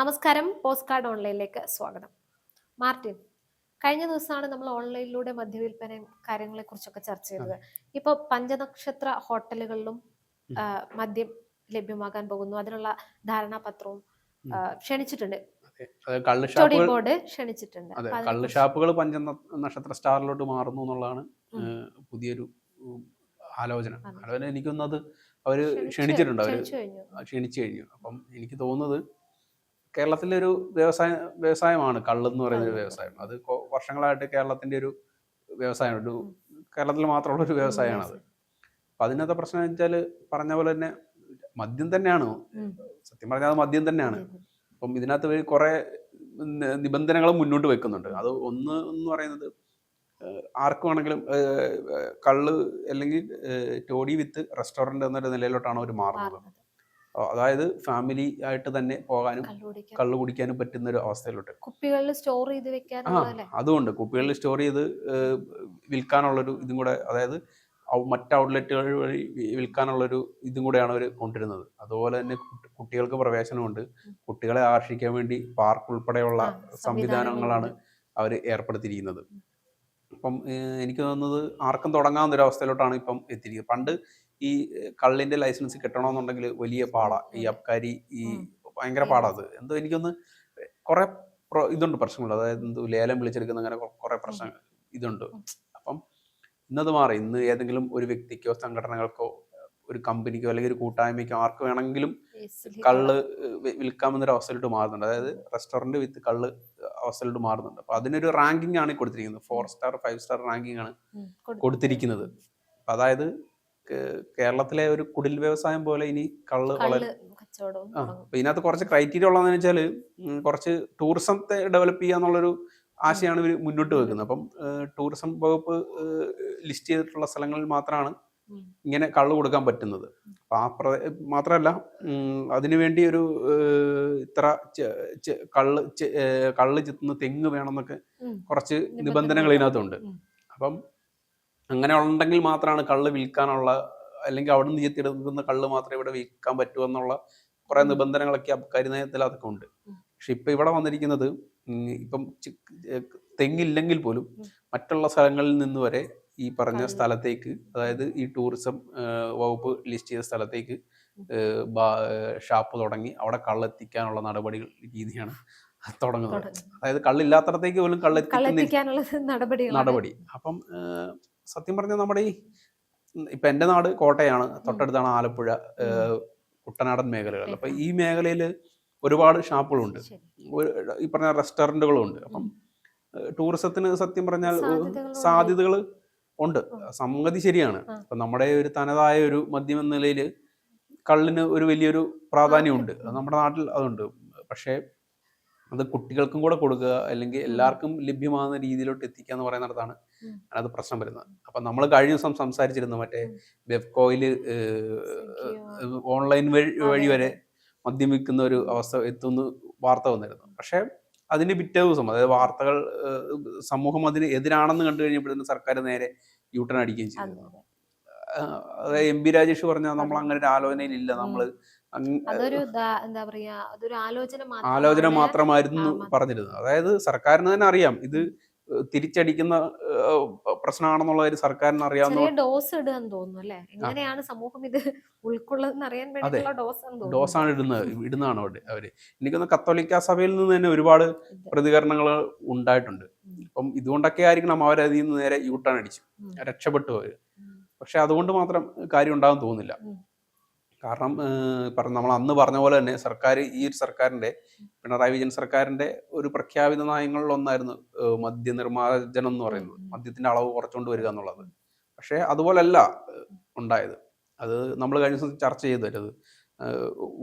നമസ്കാരം post card ഓൺലൈനിലേക്ക് സ്വാഗതം. Martin കഴിഞ്ഞ ദിവസമാണ് നമ്മൾ ഓൺലൈനിലൂടെ മദ്യവിൽപ്പനയും കാര്യങ്ങളെ കുറിച്ചൊക്കെ ചർച്ച ചെയ്തത്. ഇപ്പൊ പഞ്ചനക്ഷത്ര ഹോട്ടലുകളിലും മദ്യം ലഭ്യമാകാൻ പോകുന്നു. അതിനുള്ള ധാരണാപത്രവും ക്ഷണിച്ചിട്ടുണ്ട്. ബോർഡ് ക്ഷണിച്ചിട്ടുണ്ട്. കള്ള് ഷാപ്പുകൾ പഞ്ച നക്ഷത്ര സ്റ്റാറിലോട്ട് മാറുന്നു എന്നുള്ളതാണ് പുതിയൊരു ആലോചന. ആലോചന എനിക്കൊന്നത് അവർ ക്ഷണിച്ചിട്ടുണ്ട്. അവർ ക്ഷണിച്ചു കഴിഞ്ഞു. അപ്പം എനിക്ക് തോന്നുന്നത് കേരളത്തിലെ ഒരു വ്യവസായ വ്യവസായമാണ് കള്ളെന്ന് പറയുന്ന ഒരു വ്യവസായം. അത് വർഷങ്ങളായിട്ട് കേരളത്തിന്റെ ഒരു വ്യവസായം ഒരു കേരളത്തിൽ മാത്രമുള്ള ഒരു വ്യവസായമാണ് അത് അപ്പൊ അതിനകത്തെ പ്രശ്നം എന്ന് വെച്ചാൽ പറഞ്ഞ പോലെ തന്നെ മദ്യം തന്നെയാണ്. സത്യം പറഞ്ഞാൽ അത് മദ്യം തന്നെയാണ്. അപ്പം ഇതിനകത്ത് ഇവർ കുറെ നിബന്ധനകൾ മുന്നോട്ട് വെക്കുന്നുണ്ട്. അത് ഒന്ന് എന്ന് പറയുന്നത് ആർക്കു വേണമെങ്കിലും കള്ള് അല്ലെങ്കിൽ ടോഡി വിത്ത് റെസ്റ്റോറന്റ് എന്നൊരു നിലയിലോട്ടാണ് അവർ മാറുന്നത്. അതായത് ഫാമിലി ആയിട്ട് തന്നെ പോകാനും കള്ളു കുടിക്കാനും പറ്റുന്ന ഒരു അവസ്ഥയിലോട്ട്. കുപ്പികളിൽ സ്റ്റോർ ചെയ്ത് ആ വെക്കാനുള്ളതല്ലേ അതുകൊണ്ട് കുപ്പികളിൽ സ്റ്റോർ ചെയ്ത് വിൽക്കാനുള്ളൊരു ഇതും കൂടെ അതായത് മറ്റു ഔട്ട്ലെറ്റുകൾ വഴി വിൽക്കാനുള്ളൊരു ഇതും കൂടെയാണ് അവർ കൊണ്ടിരുന്നത് അതുപോലെ തന്നെ കുട്ടികൾക്ക് പ്രവേശനമുണ്ട്. കുട്ടികളെ ആകർഷിക്കാൻ വേണ്ടി പാർക്ക് ഉൾപ്പെടെയുള്ള സംവിധാനങ്ങളാണ് അവർ ഏർപ്പെടുത്തിയിരിക്കുന്നത്. അപ്പം എനിക്ക് തോന്നുന്നത് ആർക്കും തുടങ്ങാവുന്ന ഒരു അവസ്ഥയിലോട്ടാണ് ഇപ്പം എത്തിയിരിക്കുന്നത്. പണ്ട് ഈ കള്ളിന്റെ ലൈസൻസ് കിട്ടണമെന്നുണ്ടെങ്കിൽ വലിയ പാടാ. ഈ അബ്കാരി ഈ. ഭയങ്കര പാടാ അത്. എന്തോ എനിക്കൊന്ന് കുറെ ഇതുണ്ട് പ്രശ്നങ്ങൾ. അതായത് എന്തോ ലേലം വിളിച്ചെടുക്കുന്ന അങ്ങനെ കുറെ പ്രശ്നം ഇതുണ്ട്. അപ്പം ഇന്നത് മാറി. ഇന്ന് ഏതെങ്കിലും ഒരു വ്യക്തിക്കോ സംഘടനകൾക്കോ ഒരു കമ്പനിക്കോ അല്ലെങ്കിൽ ഒരു കൂട്ടായ്മയ്ക്കോ ആർക്ക് വേണമെങ്കിലും കള്ള് വിൽക്കാമെന്നൊരു അവസ്ഥയിലോട്ട് മാറുന്നുണ്ട്. അതായത് റെസ്റ്റോറന്റ് വിത്ത് കള്ള് അവസ്ഥയിലോട്ട് മാറുന്നുണ്ട്. അപ്പൊ അതിനൊരു റാങ്കിങ് ആണ് കൊടുത്തിരിക്കുന്നത്. Four star five star ranking ആണ് കൊടുത്തിരിക്കുന്നത്. അപ്പൊ അതായത് കേരളത്തിലെ ഒരു കുടിൽ വ്യവസായം പോലെ ഇനി കള്ള് വളരെ ആ ഇതിനകത്ത് കുറച്ച് ക്രൈറ്റീരിയ ഉള്ളതെന്ന് വെച്ചാൽ കുറച്ച് ടൂറിസത്തെ ഡെവലപ്പ് ചെയ്യുക എന്നുള്ളൊരു ആശയമാണ് ഇവർ മുന്നോട്ട് വെക്കുന്നത്. അപ്പം ടൂറിസം വകുപ്പ് ലിസ്റ്റ് ചെയ്തിട്ടുള്ള സ്ഥലങ്ങളിൽ മാത്രമാണ് ഇങ്ങനെ കള്ള് കൊടുക്കാൻ പറ്റുന്നത്. അപ്പൊ ആ പ്ര മാത്രമല്ല അതിനുവേണ്ടി ഒരു ഇത്ര കള്ള് കള്ള് ചെത്തുന്ന തെങ്ങ് വേണമെന്നൊക്കെ. കുറച്ച്. നിബന്ധനകൾ ഇതിനകത്തുണ്ട്. അപ്പം അങ്ങനെ ഉണ്ടെങ്കിൽ മാത്രമാണ് കള്ള് വിൽക്കാനുള്ള അല്ലെങ്കിൽ അവിടെ നിന്ന് ചെത്തിയെടുക്കുന്ന കള്ള് മാത്രമേ ഇവിടെ വിൽക്കാൻ പറ്റൂ എന്നുള്ള കുറെ നിബന്ധനകളൊക്കെ കരിനയത്തിൽ അതൊക്കെ ഉണ്ട്. പക്ഷെ ഇപ്പൊ ഇവിടെ വന്നിരിക്കുന്നത് ഇപ്പം തെങ്ങില്ലെങ്കിൽ പോലും മറ്റുള്ള സ്ഥലങ്ങളിൽ നിന്ന് വരെ ഈ പറഞ്ഞ. സ്ഥലത്തേക്ക് അതായത് ഈ ടൂറിസം വകുപ്പ് ലിസ്റ്റ് ചെയ്ത സ്ഥലത്തേക്ക് ഷാപ്പ് തുടങ്ങി അവിടെ കള്ളെത്തിക്കാനുള്ള നടപടികൾ രീതിയാണ് തുടങ്ങുന്നത്. തുടങ്ങും. അതായത് കള്ളില്ലാത്തടത്തേക്ക് പോലും കള്ളെത്തിക്കാനുള്ള നടപടി നടപടി. അപ്പം സത്യം പറഞ്ഞാൽ നമ്മുടെ ഈ ഇപ്പൊ എന്റെ നാട് കോട്ടയാണ് തൊട്ടടുത്താണ് ആലപ്പുഴ കുട്ടനാടൻ മേഖലകൾ. അപ്പൊ ഈ മേഖലയിൽ ഒരുപാട് ഷാപ്പുകളുണ്ട്. ഈ പറഞ്ഞ റെസ്റ്റോറന്റുകളും ഉണ്ട് അപ്പം ടൂറിസത്തിന് സത്യം പറഞ്ഞാൽ. സാധ്യതകൾ ഉണ്ട്. സംഗതി ശരിയാണ്. അപ്പൊ നമ്മുടെ ഒരു തനതായ ഒരു മദ്യം എന്ന നിലയിൽ കള്ളിന് ഒരു വലിയൊരു പ്രാധാന്യമുണ്ട്. നമ്മുടെ നാട്ടിൽ അതുണ്ട്. പക്ഷേ അത് കുട്ടികൾക്കും കൂടെ കൊടുക്കുക അല്ലെങ്കിൽ എല്ലാവർക്കും ലഭ്യമാകുന്ന രീതിയിലോട്ട് എത്തിക്കുക എന്ന് പറയുന്നിടത്താണ് അത് പ്രശ്നം വരുന്നത്. അപ്പൊ നമ്മൾ കഴിഞ്ഞ ദിവസം സംസാരിച്ചിരുന്നു മറ്റേ വെബ്കോയിൽ ഓൺലൈൻ വഴി വഴി വരെ മദ്യം വിൽക്കുന്ന ഒരു അവസ്ഥ എത്തുന്നു വാർത്ത വന്നിരുന്നു. പക്ഷേ അതിന്റെ പിറ്റേ ദിവസം അതായത് വാർത്തകൾ സമൂഹം അതിന് എതിരാണെന്ന് കണ്ടു കഴിഞ്ഞപ്പോഴത്തേക്ക് സർക്കാർ നേരെ യൂട്ടൺ അടിക്കുകയും ചെയ്തു അതെ. അതായത് എം. പി. രാജേഷ് പറഞ്ഞാൽ നമ്മൾ അങ്ങനെ ഒരു ആലോചനയിലില്ല. നമ്മൾ അതൊരു എന്താ പറയാ അതൊരു ആലോചന മാത്രമായിരുന്നു. പറഞ്ഞിരുന്നത്. അതായത് സർക്കാരിന് തന്നെ അറിയാം. ഇത് തിരിച്ചടിക്കുന്ന പ്രശ്നമാണെന്നുള്ള ഒരു സർക്കാരിന് അറിയാവുന്ന ഡോസ് ഇടുകയെന്ന് തോന്നുന്നു അല്ലെ? എങ്ങനെയാണ് സമൂഹം ഇത് ഉൾക്കൊള്ളുന്ന അറിയാൻ വേണ്ടിയിട്ടുള്ള ഡോസ് ആണ് ഡോസാണ് ഇടുന്നത് ഇടുന്നതാണ് അവിടെ അവർ. എനിക്കൊന്ന് കത്തോലിക്ക സഭയിൽ നിന്ന് തന്നെ ഒരുപാട് പ്രതികരണങ്ങൾ ഉണ്ടായിട്ടുണ്ട്. ഇപ്പം അപ്പം ഇതുകൊണ്ടൊക്കെ ആയിരിക്കണം അവരതിൽ നിന്ന് നേരെ യൂട്ടേൺ അടിച്ചു. രക്ഷപ്പെട്ടു അവർ. പക്ഷെ അതുകൊണ്ട് മാത്രം കാര്യം ഉണ്ടാകും തോന്നുന്നില്ല. കാരണം പറഞ്ഞ നമ്മൾ അന്ന് പറഞ്ഞ പോലെ തന്നെ സർക്കാർ ഈ ഒരു സർക്കാരിന്റെ പിണറായി വിജയൻ സർക്കാരിന്റെ ഒരു പ്രഖ്യാപിത നയങ്ങളിൽ ഒന്നായിരുന്നു ഏഹ് മദ്യനിർമ്മാർജനം എന്ന് പറയുന്നത്. മദ്യത്തിന്റെ മദ്യത്തിന്റെ അളവ് കുറച്ചുകൊണ്ട് വരിക എന്നുള്ളത്. പക്ഷേ അതുപോലല്ല ഉണ്ടായത്. അത് നമ്മൾ കഴിഞ്ഞ ദിവസം ചർച്ച ചെയ്തത് തരുന്നത്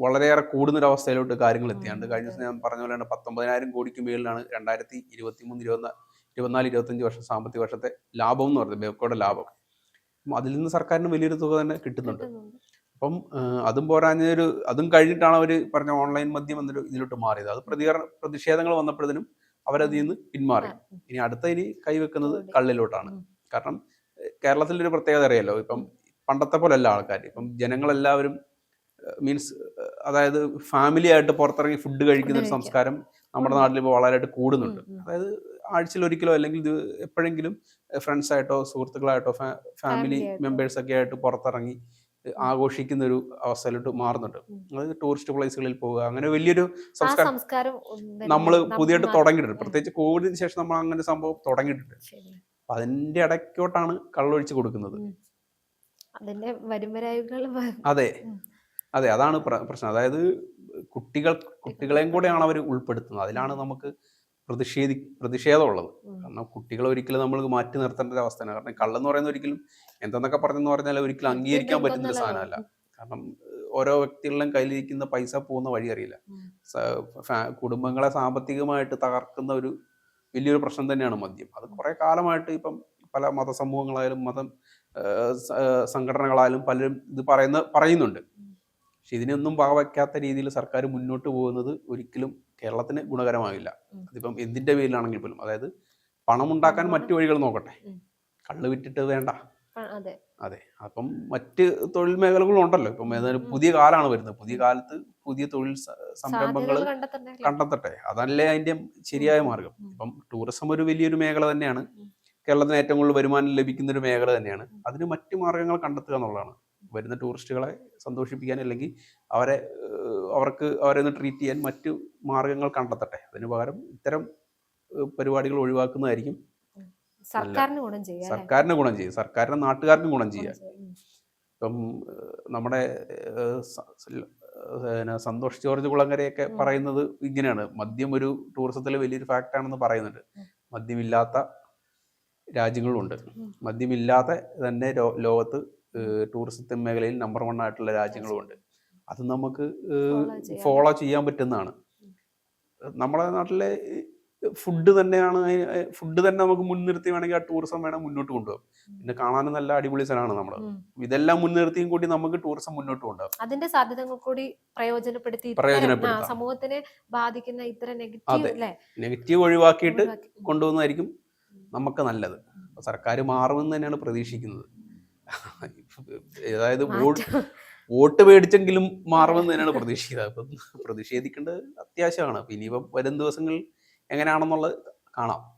വളരെയേറെ കൂടുന്നൊരവസ്ഥയിലോട്ട് കാര്യങ്ങൾ എത്തിയാണ്ട് കഴിഞ്ഞ ദിവസം ഞാൻ പറഞ്ഞ പോലെ തന്നെ പത്തൊമ്പതിനായിരം കോടിക്ക് മേളിലാണ് രണ്ടായിരത്തി ഇരുപത്തി മൂന്ന് ഇരുപത്തി ഇരുപത്തിനാല് ഇരുപത്തഞ്ച് വർഷം സാമ്പത്തിക വർഷത്തെ ലാഭം എന്ന് പറയുന്നത് ബേക്കോടെ ലാഭം. അതിൽ നിന്ന് സർക്കാരിന് വലിയൊരു തുക തന്നെ കിട്ടുന്നുണ്ട്. അപ്പം അതും പോരാഞ്ഞൊരു അതും കഴിഞ്ഞിട്ടാണ് അവർ പറഞ്ഞ ഓൺലൈൻ മദ്യം എന്നൊരു ഇതിലോട്ട് മാറിയത്. അത് പ്രതികരണ പ്രതിഷേധങ്ങൾ വന്നപ്പോഴത്തേനും അവരതിൽ നിന്ന് പിന്മാറി. ഇനി അടുത്ത ഇനി കൈവെക്കുന്നത്. കള്ളിലോട്ടാണ്. കാരണം കേരളത്തിലൊരു പ്രത്യേകത അറിയാലോ? ഇപ്പം പണ്ടത്തെ പോലെ അല്ല ആൾക്കാർ ഇപ്പം ജനങ്ങളെല്ലാവരും മീൻസ് അതായത് ഫാമിലി ആയിട്ട് പുറത്തിറങ്ങി ഫുഡ് കഴിക്കുന്ന ഒരു സംസ്കാരം നമ്മുടെ നാട്ടിൽ ഇപ്പോൾ വളരെയായിട്ട് കൂടുന്നുണ്ട്. അതായത് ആഴ്ചയിൽ ഒരിക്കലോ അല്ലെങ്കിൽ ഇത് എപ്പോഴെങ്കിലും ഫ്രണ്ട്സായിട്ടോ സുഹൃത്തുക്കളായിട്ടോ ഫാമിലി Family ആയിട്ടോ. മെമ്പേഴ്സ് ഒക്കെ ആയിട്ട് പുറത്തിറങ്ങി ആഘോഷിക്കുന്ന ഒരു അവസ്ഥയിലോട്ട് മാറുന്നുണ്ട്. അതായത് ടൂറിസ്റ്റ് പ്ലേസുകളിൽ പോവുക അങ്ങനെ വലിയൊരു സംസ്കാരം നമ്മൾ പുതിയതായിട്ട് തുടങ്ങിയിട്ടുണ്ട്. പ്രത്യേകിച്ച് കോവിഡിന് ശേഷം നമ്മൾ അങ്ങനെ സംഭവം തുടങ്ങിയിട്ടുണ്ട്. അപ്പൊ അതിന്റെ ഇടയ്ക്കോട്ടാണ് കള്ളൊഴിച്ച് കൊടുക്കുന്നത്. അതിന്റെ വരുംവരായികൾ അതെ. അതെ അതാണ് പ്രശ്നം. അതായത് കുട്ടികൾ കുട്ടികളെയും കൂടെയാണ് അവർ ഉൾപ്പെടുത്തുന്നത്. അതിലാണ് നമുക്ക് പ്രതിഷേധി പ്രതിഷേധമുള്ളത്. കാരണം കുട്ടികളെ ഒരിക്കലും നമ്മൾ മാറ്റി നിർത്തേണ്ട ഒരു അവസ്ഥയാണ്. കാരണം കള്ളെന്ന് പറയുന്ന ഒരിക്കലും എന്തെന്നൊക്കെ പറഞ്ഞെന്ന് പറഞ്ഞാൽ ഒരിക്കലും അംഗീകരിക്കാൻ പറ്റുന്ന സാധനമല്ല. കാരണം ഓരോ വ്യക്തികളുടെയും കയ്യിലിരിക്കുന്ന പൈസ പോകുന്ന വഴി അറിയില്ല. കുടുംബങ്ങളെ സാമ്പത്തികമായിട്ട് തകർക്കുന്ന ഒരു വലിയൊരു പ്രശ്നം തന്നെയാണ് മദ്യം. അത് കുറെ കാലമായിട്ട് ഇപ്പം പല മതസമൂഹങ്ങളായാലും മതം സംഘടനകളായാലും പലരും ഇത് പറയുന്ന പറയുന്നുണ്ട്. പക്ഷെ ഇതിനൊന്നും വകവയ്ക്കാത്ത രീതിയിൽ സർക്കാർ മുന്നോട്ട് പോകുന്നത് ഒരിക്കലും കേരളത്തിന് ഗുണകരമാവില്ല അതിപ്പം എന്തിന്റെ പേരിലാണെങ്കിൽ പോലും. അതായത് പണം ഉണ്ടാക്കാൻ മറ്റു വഴികൾ നോക്കട്ടെ. കള്ള് വിറ്റിട്ട് വേണ്ട. അതെ. അപ്പം മറ്റ് തൊഴിൽ മേഖലകളും ഉണ്ടല്ലോ. ഇപ്പം പുതിയ കാലമാണ് വരുന്നത്. പുതിയ കാലത്ത് പുതിയ തൊഴിൽ സംരംഭങ്ങൾ കണ്ടെത്തട്ടെ. അതല്ലേ അതിന്റെ ശരിയായ മാർഗം. ഇപ്പം ടൂറിസം ഒരു വലിയൊരു മേഖല തന്നെയാണ്. കേരളത്തിന് ഏറ്റവും കൂടുതൽ വരുമാനം ലഭിക്കുന്ന ഒരു മേഖല തന്നെയാണ്. അതിന് മറ്റു മാർഗങ്ങൾ കണ്ടെത്തുക എന്നുള്ളതാണ്. വരുന്ന ടൂറിസ്റ്റുകളെ സന്തോഷിപ്പിക്കാൻ അല്ലെങ്കിൽ അവരെ അവർക്ക് അവരെ ഒന്ന് ട്രീറ്റ് ചെയ്യാൻ മറ്റു മാർഗങ്ങൾ കണ്ടെത്തട്ടെ. അതിന് പകരം ഇത്തരം പരിപാടികൾ ഒഴിവാക്കുന്നതായിരിക്കും സർക്കാരിന് ഗുണം ചെയ്യുക അല്ലേ? സർക്കാരിന് ഗുണം ചെയ്യും സർക്കാരിന് നാട്ടുകാർക്കും ഗുണം ചെയ്യാം ഗുണം ചെയ്യും. ഉം. ഇപ്പം നമ്മുടെ സന്തോഷ് ജോർജ് കുളങ്ങരയൊക്കെ പറയുന്നത് ഇങ്ങനെയാണ് മദ്യം ഒരു ടൂറിസത്തിലെ വലിയൊരു ഫാക്റ്റ് ആണെന്ന് പറയുന്നുണ്ട്. മദ്യമില്ലാത്ത രാജ്യങ്ങളുണ്ട്. മദ്യമില്ലാതെ തന്നെ ലോകത്ത് ടൂറിസത്തിന് മേഖലയിൽ നമ്പർ വൺ ആയിട്ടുള്ള രാജ്യങ്ങളുമുണ്ട് അത് നമുക്ക് ഫോളോ ചെയ്യാൻ പറ്റുന്നതാണ് നമ്മുടെ നാട്ടിലെ ഫുഡ് തന്നെയാണ് ഫുഡ് തന്നെ നമുക്ക് മുൻനിർത്തി വേണമെങ്കിൽ ആ ടൂറിസം വേണം മുന്നോട്ട് കൊണ്ടുപോകാം. പിന്നെ കാണാനും നല്ല അടിപൊളി സ്ഥലമാണ് നമ്മൾ. ഇതെല്ലാം മുൻനിർത്തിയും കൂടി നമുക്ക് ടൂറിസം മുന്നോട്ട് കൊണ്ടുപോകും. അതിന്റെ സാധ്യതകൾ കൂടി പ്രയോജനപ്പെടുത്തി സമൂഹത്തിനെ ബാധിക്കുന്ന ഇത്ര നെഗറ്റീവ് നെഗറ്റീവ് ഒഴിവാക്കിയിട്ട് കൊണ്ടുപോകുന്നതായിരിക്കും നമുക്ക് നല്ലത്. സർക്കാർ മാറുമെന്ന് തന്നെയാണ് പ്രതീക്ഷിക്കുന്നത്. അതായത് വോട്ട്. വോട്ട് മേടിച്ചെങ്കിലും മാറുമെന്ന് തന്നെയാണ് പ്രതീക്ഷിക്കുന്നത്. അപ്പം പ്രതിഷേധിക്കേണ്ടത് അത്യാവശ്യമാണ്. ഇനിയിപ്പം വരും ദിവസങ്ങളിൽ എങ്ങനെയാണെന്നുള്ളത് കാണാം.